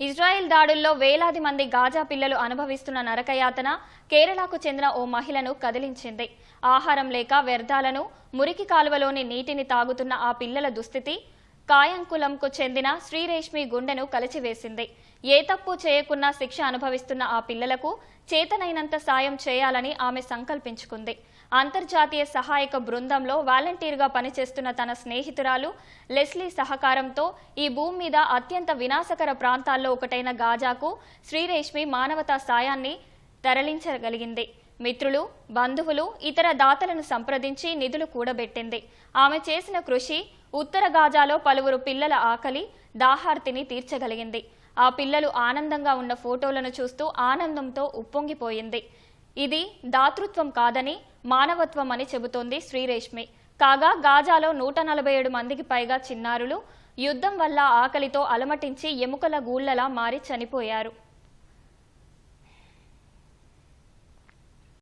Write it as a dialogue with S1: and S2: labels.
S1: Israel దాడుల్లో వేలాది మంది గాజా పిల్లలు అనుభవిస్తున్న నరకయాతన కేరళకు చెందిన ఓ మహిళను కదిలించింది. ఆహారం లేక వ్యర్థాలను మురికి కాలువలోని నీటిని తాగుతున్న ఆ పిల్లల దుస్థితి కాయంకులంకు చెందిన శ్రీరేష్మి గుండెను కలిచివేసింది. ఏ తప్పు చేయకున్నా శిక్ష అనుభవిస్తున్న ఆ పిల్లలకు చేతనైనంత సాయం చేయాలని ఆమె సంకల్పించుకుంది. అంతర్జాతీయ సహాయక బృందంలో వాలంటీర్గా పనిచేస్తున్న తన స్నేహితురాలు లెస్లీ సహకారంతో ఈ భూమి మీద అత్యంత వినాశకర ప్రాంతాల్లో ఒకటైన గాజాకు శ్రీరేష్మి మానవతా సాయాన్ని తరలించగలిగింది. మిత్రులు బంధువులు ఇతర దాతలను సంప్రదించి నిధులు కూడబెట్టింది. ఆమె చేసిన కృషి ఉత్తర గాజాలో పలువురు పిల్లల ఆకలి దాహార్తిని తీర్చగలిగింది. ఆ పిల్లలు ఆనందంగా ఉన్న ఫోటోలను చూస్తూ ఆనందంతో ఉప్పొంగిపోయింది. ఇది దాతృత్వం కాదని మానవత్వం అని చెబుతోంది శ్రీరేష్మి. కాగా గాజాలో నూట నలభై ఏడు మందికి పైగా చిన్నారులు యుద్ధం వల్ల ఆకలితో అలమటించి ఎముకల గూళ్ళలా మారి చనిపోయారు.